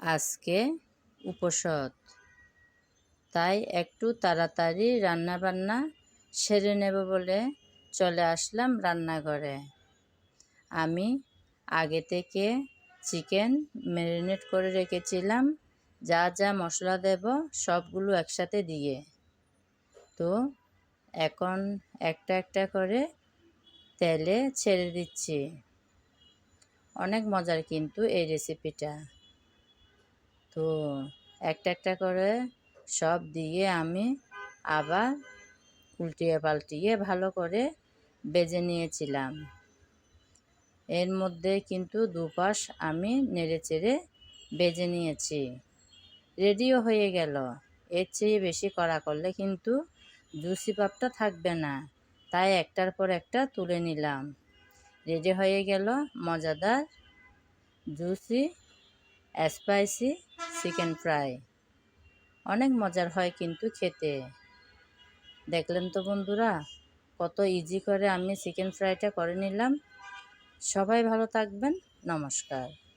আজকে উপসদ তাই একটু তাড়াতাড়ি রান্নাবান্না সেরে নেব বলে চলে আসলাম রান্নাঘরে। আমি আগে থেকে চিকেন ম্যারিনেট করে রেখেছিলাম, যা যা মশলা দেব সবগুলো একসাথে দিয়ে। তো এখন একটা একটা করে তেলে ছেড়ে দিচ্ছি। অনেক মজার কিন্তু এই রেসিপিটা তো একটা একটা করে সব দিয়ে আমি আবার উল্টিয়ে পাল্টিয়ে ভালো করে বেজে নিয়েছিলাম। এর মধ্যে কিন্তু দুপাশ আমি নেড়ে চেড়ে বেজে নিয়েছি। রেডিও হয়ে গেল। এর চেয়ে বেশি কড়া করলে কিন্তু জুসি পাপটা থাকবে না। তাই একটার পর একটা তুলে নিলাম। রেডি হয়ে গেল মজাদার জুসি, স্পাইসি চিকেন ফ্রাই। অনেক মজার হয় কিন্তু খেতে। দেখলেন তো বন্ধুরা, কত ইজি করে আমি চিকেন ফ্রাইটা করে নিলাম। সবাই ভালো থাকবেন, নমস্কার।